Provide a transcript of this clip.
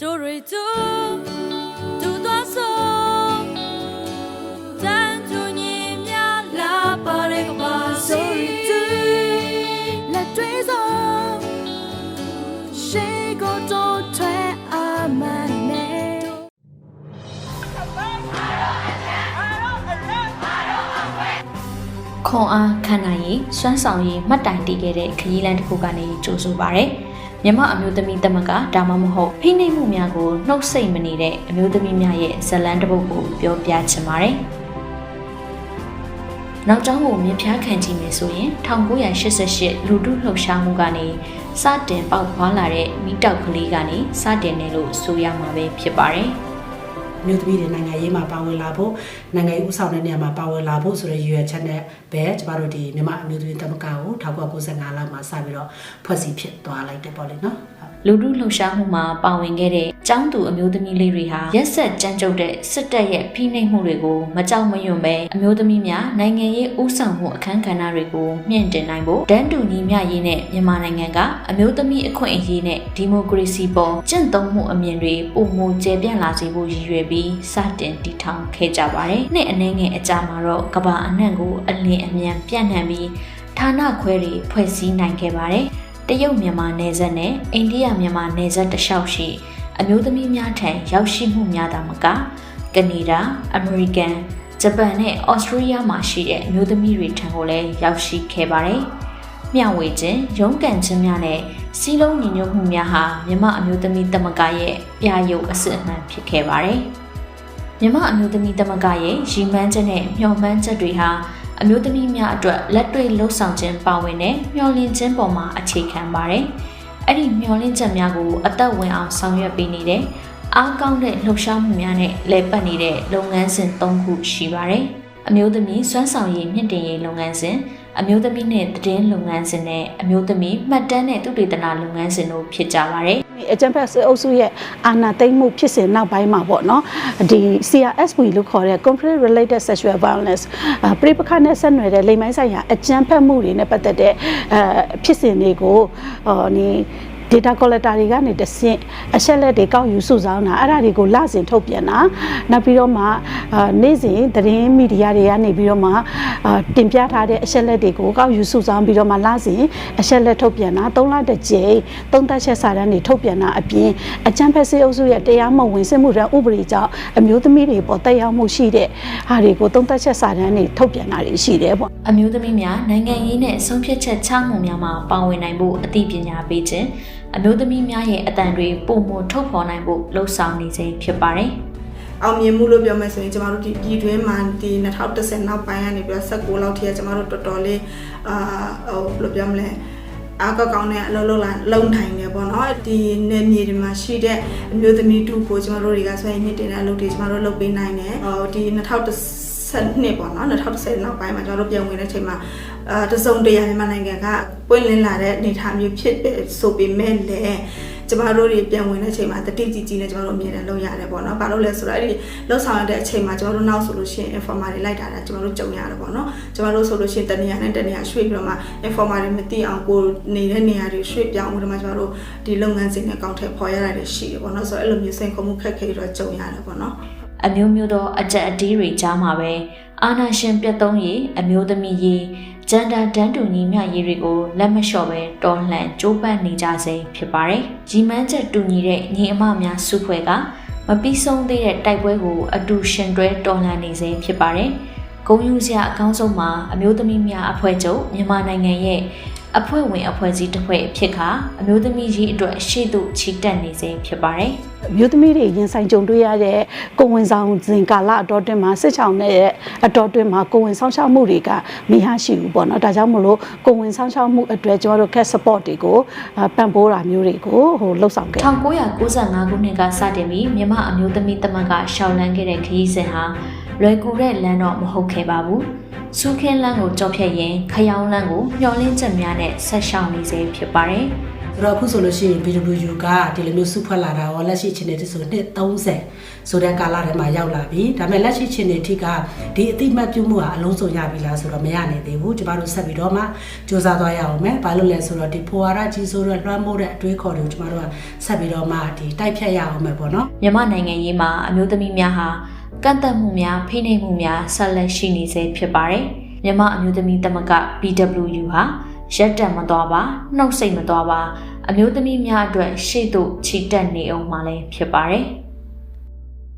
တို့တွေသူသူသွားဆုံးတန်သူညီများလာပါလေကပါစေသူလက်တွေဆုံးရှေးကိုတော့ထွဲအမနဲ့ခွန်အားခံနိုင်ရေးစွမ်းဆောင်ရေးမှတ်တိုင်တည်ခဲ့တဲ့ခရီးလမ်းတစ်ခုကနေကြိုးဆိုပါရယ် မြမအမျိုးသမီးသမဂ္ဂဒါမှမဟုတ်ဖိနှိပ်မှုများကိုနှုတ်ဆက်မနေတဲ့အမျိုးသမီးများရဲ့ဇလန်းတစ်ပုဒ်ကိုပြောပြချင်ပါတယ်နောက်ကျောင်းကိုမြင်ဖျားခံကြည့်မယ်ဆိုရင်1988လူထုလှုပ်ရှားမှုကနေစတင်ပေါက်ဖွာလာတဲ့မိတောက်ကလေးကနေစတင်တယ်လို့ဆိုရမှာပဲဖြစ်ပါတယ်။ မြို့သမီးတွေနိုင်ငံရေးမှာပါဝင်လာဖို့နိုင်ငံရေးဥဆောင်တဲ့နေရာမှာပါဝင်လာဖို့ဆိုတဲ့ရည်ရွယ်ချက်နဲ့ပဲကျမတို့ဒီမြန်မာအမျိုးသမီးသမဂ္ဂကို1995လောက်မှာစပြီးတော့ဖွဲ့စည်းဖြစ်သွားလိုက်တယ်ပေါ့လေနော်ဟုတ် လူထုလှုပ်ရှားမှုမှာပါဝင်ခဲ့တဲ့ចောင်းသူအမျိုးသမီးလေးတွေဟာရက်ဆက်ကြမ်းကြုတ်တဲ့စစ်တပ်ရဲ့ဖိနှိပ်မှုတွေကိုမကြောက်မရွံ့ပဲအမျိုးသမီးများနိုင်ငံရေးဥဆောင်မှုအခမ်းကဏ္ဍတွေကိုမြင့်တင်နိုင်ဖို့တန်းတူညီမျှရေးနဲ့မြန်မာနိုင်ငံကအမျိုးသမီးအခွင့်အရေးနဲ့ဒီမိုကရေစီပေါ်ကျင့်သုံးမှုအမြင်တွေပုံမကျပြန့်လာစေဖို့ရည်ရွယ်ပြီးစတင်တည်ထောင်ခဲ့ကြပါတယ်။နှစ်အနည်းငယ်အကြာမှာတော့ကမ္ဘာအနှံ့ကိုအလင်းအမြန်ပြန့်နှံ့ပြီးဌာနခွဲတွေဖွဲ့စည်းနိုင်ခဲ့ပါတယ်။ တရုတ်မြန်မာနယ်စပ်နဲ့အိန္ဒိယမြန်မာနယ်စပ်တစ်လျှောက်ရှိ အမျိုးသမီးများထံရောက်ရှိမှုများသာမကကနေဒါအမေရိကန်ဂျပန်နဲ့ဩစတြေးလျမှာရှိတဲ့အမျိုးသမီးတွေထံကိုလည်းရောက်ရှိခဲ့ပါတယ်။မျှဝေခြင်းရုန်းကန်ခြင်းများနဲ့စီးလုံးညီညွတ်မှုများဟာမြမအမျိုးသမီးသမဂ္ဂရဲ့ပြာရုပ်အစစ်အမှန်ဖြစ်ခဲ့ပါတယ်။မြမအမျိုးသမီးသမဂ္ဂရဲ့ရည်မှန်းချက်နဲ့မျှော်မှန်းချက်တွေဟာ အမျိုးသမီးများအတွက်လက်တွေ့လှုပ်ဆောင်ခြင်းပါဝင်တဲ့မျှော်လင့်ခြင်းပေါ်မှာအခြေခံပါတယ်။အဲ့ဒီမျှော်လင့်ချက်များကိုအသက်ဝင်အောင်ဆောင်ရွက်ပေးနေတဲ့အားကောင်းတဲ့လှုပ်ရှားမှုများနဲ့လည်ပတ်နေတဲ့လုပ်ငန်းစဉ်၃ခုရှိပါတယ်။ အမျိုးသမီးစွမ်းဆောင်ရည်မြင့်တင်ရေးလုပ်ငန်းစဉ်အမျိုးသမီးနဲ့တည်င်းလုပ်ငန်းစဉ်နဲ့အမျိုးသမီးမှတ်တမ်းနဲ့သုတေသနလုပ်ငန်းစဉ်တို့ဖြစ်ကြပါတယ်။အကြံဖက်အုပ်စုရဲ့အာဏာသိမ်းမှုဖြစ်စဉ်နောက်ပိုင်းမှာပေါ့နော်ဒီ CRSV လို့ခေါ်တဲ့ conflict related sexual violence အာပြိပခနဲ့ဆက်နွယ်တဲ့လိမ်မိုင်းဆိုင်ရာအကြံဖက်မှုတွေနဲ့ပတ်သက်တဲ့အဲဖြစ်စဉ်တွေကိုဟောဒီ data collector တွေကနေတဆင့်အချက်လက်တွေကောက်ယူစုဆောင်းတာအဲ့ဒါတွေကိုလစဉ်ထုတ်ပြန်တာနောက်ပြီးတော့မှအာနေ့စဉ်သတင်းမီဒီယာတွေကနေပြီးတော့မှအာတင်ပြထားတဲ့အချက်လက်တွေကိုကောက်ယူစုဆောင်းပြီးတော့မှလစဉ်အချက်လက်ထုတ်ပြန်တာ၃လတစ်ကြိမ်သုံးသက်ချက်စာတမ်းတွေထုတ်ပြန်တာအပြင်အကြံဖက်စေအုပ်စုရဲ့တရားမဝင်စစ်မှုထမ်းဥပဒေကြောင့်အမျိုးသမီးတွေပေါ်တက်ရောက်မှုရှိတဲ့ဟာတွေကိုသုံးသက်ချက်စာတမ်းတွေထုတ်ပြန်တာတွေရှိတယ်ပေါ့အမျိုးသမီးများနိုင်ငံရေးနဲ့ဆုံးဖြတ်ချက်ချမှုများမှာပါဝင်နိုင်ဖို့အသိပညာပေးခြင်း အမျိုးသမီးများရဲ့အတန်တွေပုံမထုတ်ဖော်နိုင်ဖို့လှုံ့ဆော်နေစေဖြစ်ပါတယ်။အောင်မြင်မှုလို့ပြောမယ်ဆိုရင်ကျမတို့ဒီပြည်တွင်းမှာဒီ2010နောက်ပိုင်းကနေပြီးတော့16လောက်ထိကကျမတို့တော်တော်လေးအာဟိုဘယ်လိုပြောမလဲအားကောက်ကောင်းတဲ့အလုပ်လုပ်လာလုံနိုင်တယ်ပေါ့နော်ဒီနယ်မြေတွေမှာရှိတဲ့အမျိုးသမီးတူကိုကျမတို့တွေကဆွေးနွေးတင်တဲ့အလုပ်တွေကျမတို့လုပ်ပေးနိုင်တယ်ဟိုဒီ2010 နှစ်ပေါ့နော်2010နောက်ပိုင်းမှာကျမတို့ပြန်ဝင်တဲ့အချိန်မှာအာတစုံတရာမြန်မာနိုင်ငံကပွင့်လင်းလာတဲ့အနေအထားမျိုးဖြစ်ဆိုပေမဲ့လည်းကျမတို့တွေပြန်ဝင်တဲ့အချိန်မှာတတိကြီးကြီးနဲ့ကျမတို့အမြဲတမ်းလုပ်ရတယ်ပေါ့နော်။ဘာလို့လဲဆိုတော့အဲ့ဒီလှုပ်ဆောင်ရတဲ့အချိန်မှာကျမတို့နောက်ဆိုလို့ရှိရင် informer တွေလိုက်တာတာကျမတို့ကြုံရတယ်ပေါ့နော်။ကျမတို့ဆိုလို့ရှိရင်တနေရာနဲ့တနေရာရွှေ့ပြီးတော့မှ informer တွေမသိအောင်ကိုနေတဲ့နေရာတွေရွှေ့ပြောင်းပြီးတော့မှကျမတို့ဒီလုပ်ငန်းစဉ်နဲ့ကောက်ထည့်ဖော်ရတာတွေရှိတယ်ပေါ့နော်။ဆိုတော့အဲ့လိုမျိုးစိန်ခေါ်မှုခက်ခဲတွေတော့ကြုံရတယ်ပေါ့နော်။ အမျိုးမျိုးသောအကြက်အတီးတွေကြားမှာပဲအာနာရှင်ပြတ်သုံးရေးအမျိုးသမီးရေးဂျန်ဒါတန်းတူညီမျှရေးတွေကိုလက်မလျှော့ပဲတော်လှန်ကြိုးပမ်းနေကြစေဖြစ်ပါတယ်။ကြီးမန်းချက်တူညီတဲ့ညီအမများစုဖွဲ့ကမပြီးဆုံးသေးတဲ့တိုက်ပွဲကိုအတူရှင်တွဲတော်လှန်နေစေဖြစ်ပါတယ်။ဂုံယူစရာအကောင်းဆုံးမှာအမျိုးသမီးများအဖွဲ့ချုပ်မြန်မာနိုင်ငံရဲ့ အဖွဲ့ဝင်အဖွဲ့အစည်းတစ်ဖွဲ့ဖြစ်ခါအမျိုးသမီးရေးအတွက်ရှေ့သို့ချီတက်နေစေဖြစ်ပါတယ်။မြို့သမီးတွေရင်ဆိုင်ကြုံတွေ့ရတဲ့ကိုယ်ဝန်ဆောင်စဉ်ကာလအတော်တွင်းမှာစစ်ချောင်းနဲ့အတော်တွင်းမှာကိုယ်ဝန်ဆောင်ရှောက်မှုတွေကမရရှိဘူးပေါ့နော်ဒါကြောင့်မလို့ကိုယ်ဝန်ဆောင်ရှောက်မှုအတွက်ကျွန်တော်တို့ cat support တွေကိုအာပံ့ပိုးတာမျိုးတွေကိုဟိုလှုပ်ဆောင်ခဲ့1995ခုနှစ်ကစတင်ပြီးမြမအမျိုးသမီးသမဂ္ဂရှောင်းလန်းခဲ့တဲ့ခရီးစဉ်ဟာလွယ်ကူတဲ့လမ်းတော့မဟုတ်ခဲ့ပါဘူး။ စူးခင်းလန်းကိုကြော်ဖြတ်ရင်ခရောင်းလန်းကိုမျောလင်းချက်များနဲ့ဆက်ရှောင်နေစေဖြစ်ပါတယ်အဲ့တော့အခုဆိုလို့ရှိရင် BWU ကဒီလိုမျိုးစုဖွဲ့လာတာရောလက်ရှိချင်းတွေဆိုနှစ်30ဆိုတဲ့ကာလထဲမှာရောက်လာပြီဒါပေမဲ့လက်ရှိချင်းတွေထိကဒီအတိမတ်ပြုမှုဟာအလုံးစုံရပြီလားဆိုတော့မရနိုင်သေးဘူးကျမတို့ဆက်ပြီးတော့မှစူးစမ်းသွားရအောင်မယ်ဘာလို့လဲဆိုတော့ဒီဖိုဝါရကြီးဆိုတော့လွှမ်းမိုးတဲ့အတွေးခေါ်တွေကိုကျမတို့ကဆက်ပြီးတော့မှဒီတိုက်ဖြတ်ရအောင်မယ်ပေါ့နော်မြန်မာနိုင်ငံရေးမှာအမျိုးသမီးများဟာ ကန့်သက်မှုများဖိနှိပ်မှုများဆက်လက်ရှိနေဆဲဖြစ်ပါတယ်။မြန်မာအမျိုးသမီးသမဂ္ဂ BWU ဟာရက်တက်မသွားပါနှုတ်ဆက်မသွားပါအမျိုးသမီးများအတွက်ရှေ့သို့ခြိတက်နေအောင်မှလည်းဖြစ်ပါတယ်။